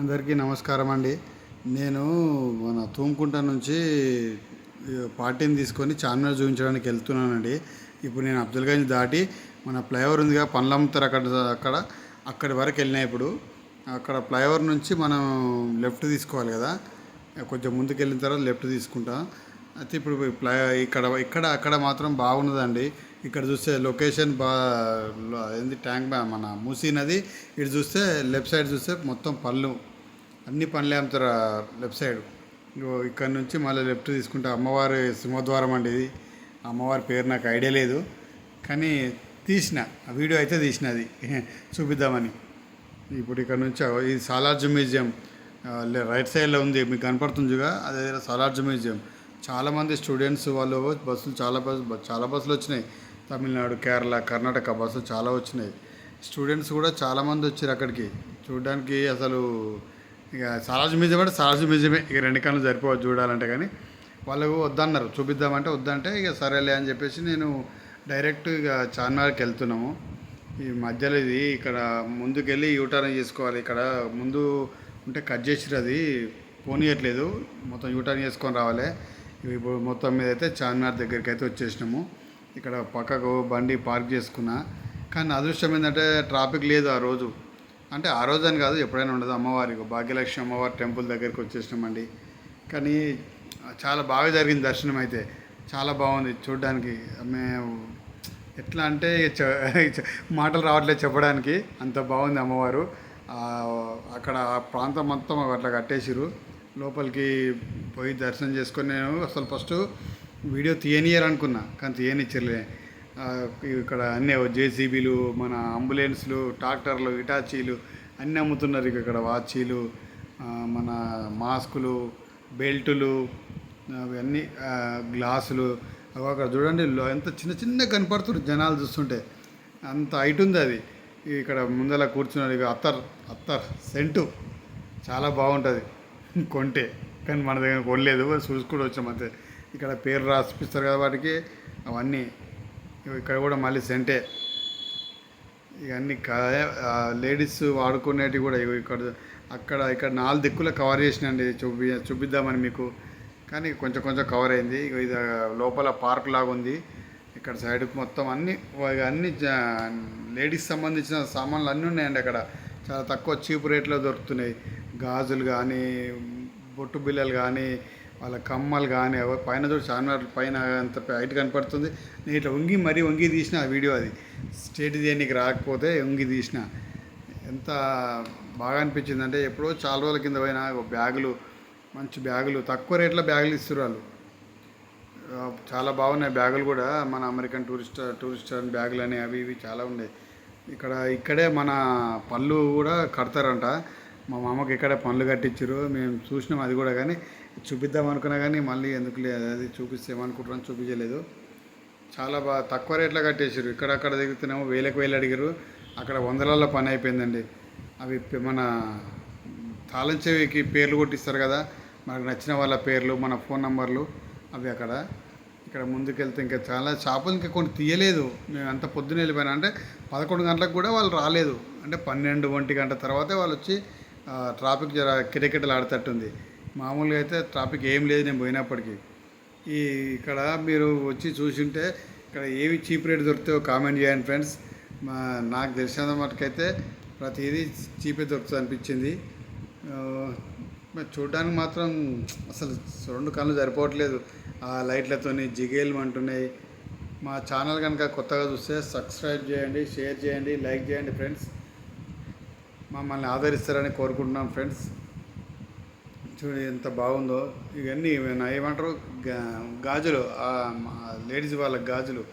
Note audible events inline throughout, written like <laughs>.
అందరికీ నమస్కారం అండి. నేను మన తూంకుంట నుంచి పార్టీని తీసుకొని చార్మినార్ చూపించడానికి వెళ్తున్నానండి. ఇప్పుడు నేను అబ్దుల్గంజ్ దాటి మన ఫ్లైఓవర్ ఉందిగా పండ్లు అమ్ముతారు అక్కడ అక్కడ అక్కడి వరకు వెళ్ళినా ఇప్పుడు. అక్కడ ఫ్లైఓవర్ నుంచి మనం లెఫ్ట్ తీసుకోవాలి కదా. కొంచెం ముందుకు వెళ్ళిన తర్వాత లెఫ్ట్ తీసుకుంటాను అయితే ఇప్పుడు ఇక్కడ ఇక్కడ అక్కడ మాత్రం బాగున్నదండి. ఇక్కడ చూస్తే లొకేషన్ బా ఏంది ట్యాంక్ మన మూసీ నది. ఇటు చూస్తే లెఫ్ట్ సైడ్ చూస్తే మొత్తం పళ్ళు. అన్ని పనులే అమ్ముతారు లెఫ్ట్ సైడ్. ఇగో ఇక్కడ నుంచి మళ్ళీ లెఫ్ట్ తీసుకుంటే అమ్మవారి సింహద్వారం అండి ఇది. అమ్మవారి పేరు నాకు ఐడియా లేదు. కానీ తీసిన ఆ వీడియో అయితే తీసినది <laughs> చూపిద్దామని. ఇప్పుడు ఇక్కడ నుంచి ఇది సాలార్జు మ్యూజియం రైట్ సైడ్లో ఉంది మీకు కనపడుతుందిగా అదే సాలార్జు మ్యూజియం. చాలామంది స్టూడెంట్స్ వాళ్ళు బస్సులు చాలా బస్సు చాలా బస్సులు వచ్చినాయి. తమిళనాడు కేరళ కర్ణాటక బస్సులు చాలా వచ్చినాయి. స్టూడెంట్స్ కూడా చాలామంది వచ్చారు అక్కడికి. చూడడానికి అసలు ఇక సాలార్జు మ్యూజియం అంటే సాలార్జు మ్యూజియమే. ఇక రెండు కళ్ళు సరిపోవచ్చు చూడాలంటే కానీ వాళ్ళు వద్దన్నారు. చూపిద్దామంటే వద్దంటే ఇక సరేలే అని చెప్పేసి నేను డైరెక్ట్ ఇక చార్మినార్కి వెళ్తున్నాము. ఈ మధ్యలో ఇది ఇక్కడ ముందుకెళ్ళి యూటర్న్ చేసుకోవాలి. ఇక్కడ ముందు ఉంటే కట్ చేసిరు అది. పోనీయట్లేదు. మొత్తం యూటర్న్ చేసుకొని రావాలి. ఇప్పుడు మొత్తం మీద అయితే చార్మినార్ దగ్గరికి అయితే వచ్చేసినాము. ఇక్కడ పక్కకు బండి పార్క్ చేసుకున్నా. కానీ అదృష్టం ఏంటంటే ట్రాఫిక్ లేదు ఆ రోజు. అంటే ఆ రోజు అని కాదు ఎప్పుడైనా ఉండదు అమ్మవారికి భాగ్యలక్ష్మి అమ్మవారి టెంపుల్ దగ్గరికి వచ్చేసినామండి. కానీ చాలా బాగా జరిగింది దర్శనం అయితే. చాలా బాగుంది చూడడానికి. మేము ఎట్లా అంటే <laughs> మాటలు రావట్లేదు చెప్పడానికి. అంత బాగుంది అమ్మవారు. అక్కడ ఆ ప్రాంతం మొత్తం అట్లా కట్టేసిరు లోపలికి పోయి దర్శనం చేసుకొని నేను అసలు ఫస్ట్ వీడియో తీయనియర్ అనుకున్నా కానీ తీయనిచ్చర్లే. ఇక్కడ అన్నీ జేసీబీలు మన అంబులెన్స్లు ట్రాక్టర్లు ఇటాచీలు అన్నీ అమ్ముతున్నారు ఇక ఇక్కడ వాచీలు మన మాస్కులు బెల్టులు అవన్నీ గ్లాసులు. అవి అక్కడ చూడండి ఎంత చిన్న చిన్న కనపడుతుంది జనాలు చూస్తుంటే. అంత హైట్ ఉంది అది. ఇక్కడ ముందర కూర్చున్నాడు ఇక అత్తర్ అత్తర్ సెంటు. చాలా బాగుంటుంది. కొంటే. కానీ మన దగ్గర కొనలేదు. చూసుకుని వచ్చాం అంతే. ఇక్కడ పేరు రాసిపిస్తారు కదా వాటికి. అవన్నీ. ఇక్కడ కూడా మళ్ళీ సెంటే. ఇవన్నీ లేడీస్ వాడుకునేటివి కూడా ఇక్కడ అక్కడ ఇక్కడ నాలుగు దిక్కుల కవర్ చేసినండి. చూపి చూపిద్దామని మీకు. కానీ కొంచెం కొంచెం కవర్ అయింది. ఇది లోపల పార్క్ లాగా ఉంది. ఇక్కడ సైడ్కి మొత్తం అన్ని ఇక అన్ని లేడీస్ సంబంధించిన సామాన్లు అన్నీ ఉన్నాయండి అక్కడ. చాలా తక్కువ చీప్ రేట్లో దొరుకుతున్నాయి. గాజులు కానీ బొట్టు బిల్లలు కానీ వాళ్ళ కమ్మలు కానీ పైన చూడు చార్మినార్ పైన అంత హైట్ కనపడుతుంది. నేను ఇట్లా వంగి మరీ వంగి తీసిన ఆ వీడియో అది. స్టేట్ దేనికి రాకపోతే వంగి తీసిన. ఎంత బాగా అనిపించింది అంటే ఎప్పుడో చాలా రోజుల కింద పోయిన బ్యాగులు మంచి బ్యాగులు తక్కువ రేట్లో బ్యాగులు ఇస్తారు వాళ్ళు. చాలా బాగున్నాయి బ్యాగులు కూడా. మన అమెరికన్ టూరిస్ట్ టూరిస్ట్ బ్యాగులు అని అవి ఇవి చాలా ఉన్నాయి. ఇక్కడ ఇక్కడే మన పళ్ళు కూడా కడతారంట. మా మామకి ఎక్కడ పనులు కట్టించారు మేము చూసినాం అది కూడా కానీ చూపిద్దాం అనుకున్నా కానీ మళ్ళీ ఎందుకు లేదు అది చూపిస్తేమనుకుంటున్నాను చూపించలేదు. చాలా బాగా తక్కువ రేట్లో కట్టేసారు ఇక్కడక్కడ దిగుతున్నాము వేలకు వేలు అడిగారు అక్కడ వందలల్లో పని అయిపోయిందండి. అవి మన తాళం చెవికి పేర్లు కొట్టిస్తారు కదా మనకు నచ్చిన వాళ్ళ పేర్లు మన ఫోన్ నంబర్లు అవి అక్కడ. ఇక్కడ ముందుకెళ్తే ఇంకా చాలా చేపలు ఇంకా కొన్ని తీయలేదు. మేము అంత పొద్దున వెళ్ళిపోయినా అంటే పదకొండు గంటలకు కూడా వాళ్ళు రాలేదు. అంటే పన్నెండు ఒంటి గంట తర్వాతే వాళ్ళు వచ్చి ట్రాఫిక్ జర కిటకిటలు ఆడతట్టుంది మామూలుగా అయితే ట్రాఫిక్ ఏం లేదు నేను పోయినప్పటికీ. ఈ ఇక్కడ మీరు వచ్చి చూసింటే ఇక్కడ ఏవి చీప్ రేట్ దొరుకుతాయో కామెంట్ చేయండి ఫ్రెండ్స్. మా నాకు తెలిసిన మటుకైతే ప్రతిదీ చీపే దొరుకుతుంది అనిపించింది. చూడడానికి మాత్రం అసలు రెండు కళ్ళు సరిపోవట్లేదు. ఆ లైట్లతోని జిగేలు అంటున్నాయి. మా ఛానల్ కనుక కొత్తగా చూస్తే సబ్స్క్రైబ్ చేయండి షేర్ చేయండి లైక్ చేయండి ఫ్రెండ్స్. మమ్మల్ని ఆదరిస్తారని కోరుకుంటున్నాం ఫ్రెండ్స్. చూడు ఎంత బాగుందో. ఇవన్నీ ఏమంటారు? గా- గాజులు. లేడీస్ వాళ్ళ గాజులు.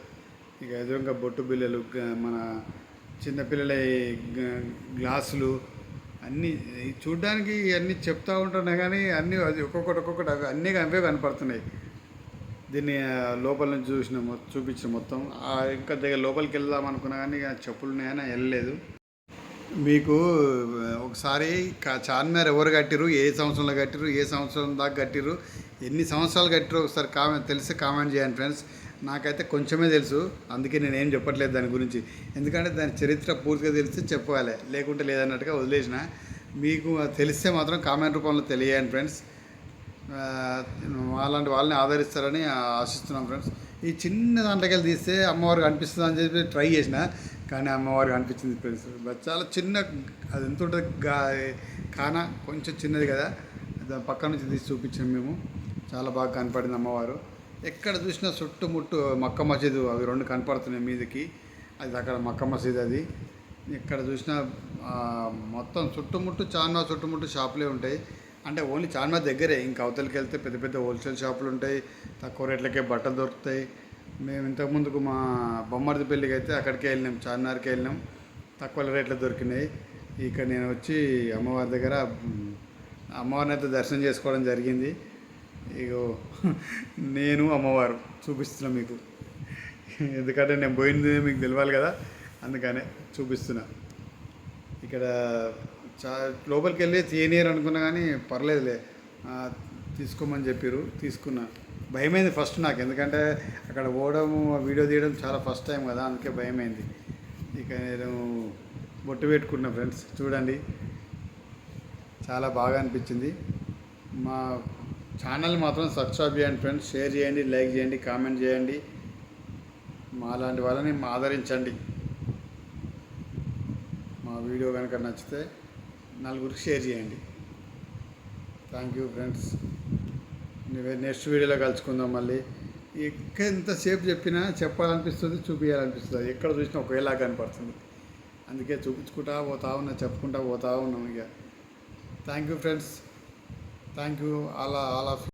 ఇక ఎదురుగా బొట్టు బిల్లలు మన చిన్నపిల్లల గ్లాసులు అన్నీ చూడ్డానికి అన్నీ చెప్తూ ఉంటున్నా కానీ అన్నీ అది ఒక్కొక్కటి ఒక్కొక్కటి అవి అన్నీ అవే కనపడుతున్నాయి. దీన్ని లోపల నుంచి చూసిన చూపించిన మొత్తం. ఆ, ఇంకా దగ్గర లోపలికి వెళ్దాం అనుకున్నా కానీ ఇక చెప్పులు ఉన్నాయని వెళ్ళలేదు. మీకు ఒకసారి కా- చార్మినార్ ఎవరు కట్టిరు ఏ సంవత్సరంలో కట్టిరు ఏ సంవత్సరం దాకా కట్టిరు ఎన్ని సంవత్సరాలు కట్టిరు ఒకసారి కామెంట్ తెలిసి కామెంట్ చేయండి ఫ్రెండ్స్. నాకైతే కొంచెమే తెలుసు అందుకే నేను ఏం చెప్పట్లేదు దాని గురించి. ఎందుకంటే దాని చరిత్ర పూర్తిగా తెలిస్తే చెప్పాలి లేకుంటే లేదన్నట్టుగా వదిలేసిన. మీకు తెలిస్తే మాత్రం కామెంట్ రూపంలో తెలియండి ఫ్రెండ్స్. అలాంటి వాళ్ళని ఆదరిస్తారని ఆశిస్తున్నాం ఫ్రెండ్స్. ఈ చిన్న దాంట్లోకి వెళ్ళి తీస్తే అమ్మవారికి అనిపిస్తుంది అని చెప్పి ట్రై చేసిన. కానీ అమ్మవారికి అనిపించింది ప్లేస్ చాలా చిన్న అది ఎంత ఉంటుంది? గా కొంచెం చిన్నది కదా. దాని పక్క నుంచి తీసి చూపించాం మేము. చాలా బాగా కనపడింది అమ్మవారు. ఎక్కడ చూసినా చుట్టుముట్టు మక్క మసీదు అవి రెండు కనపడుతున్నాయి మీదకి. అది అక్కడ మక్క మసీదు అది. ఎక్కడ చూసినా మొత్తం చుట్టుముట్టు చార్మినార్ చుట్టుముట్టు షాపులే ఉంటాయి. అంటే ఓన్లీ చార్మినార్ దగ్గరే. ఇంకా అవతలకి వెళ్తే పెద్ద పెద్ద హోల్సేల్ షాపులు ఉంటాయి. తక్కువ రేట్లకే బట్టలు దొరుకుతాయి. మేము ఇంతకుముందుకు మా బొమ్మర్ది పెళ్ళికి అయితే అక్కడికే వెళ్ళినాం చార్మినార్కి వెళ్ళినాం. తక్కువ రేట్లు దొరికినాయి. ఇక్కడ నేను వచ్చి అమ్మవారి దగ్గర అమ్మవారిని అయితే దర్శనం చేసుకోవడం జరిగింది. ఇగో నేను అమ్మవారు చూపిస్తున్నా మీకు. ఎందుకంటే నేను పోయింది మీకు తెలియాలి కదా అందుకనే చూపిస్తున్నా. ఇక్కడ చా లోపలికి వెళ్ళి తీయనీరు అనుకున్నా కానీ పర్లేదులే. తీసుకోమని చెప్పారు తీసుకున్నా. భయమైంది ఫస్ట్ నాకు. ఎందుకంటే అక్కడ పోవడం వీడియో తీయడం చాలా ఫస్ట్ టైం కదా అందుకే భయమైంది. ఇక నేను బొట్టు పెట్టుకున్నా ఫ్రెండ్స్ చూడండి. చాలా బాగా అనిపించింది. మా ఛానల్ మాత్రం సబ్స్క్రైబ్ చేయండి ఫ్రెండ్స్ షేర్ చేయండి లైక్ చేయండి కామెంట్ చేయండి. మా లాంటి వాళ్ళని ఆదరించండి. మా వీడియో కనుక నచ్చితే నలుగురికి షేర్ చేయండి. థ్యాంక్ యూ ఫ్రెండ్స్ నెక్స్ట్ వీడియోలో కలుసుకుందాం మళ్ళీ. ఎక్కడ ఎంతసేపు చెప్పినా చెప్పాలనిపిస్తుంది చూపించాలనిపిస్తుంది ఎక్కడ చూసినా ఒకేలా కనపడుతుంది. అందుకే చూపించుకుంటా పోతా ఉన్నా చెప్పుకుంటా పోతా ఉన్నాం ఇక. Thank you friends thank you all all of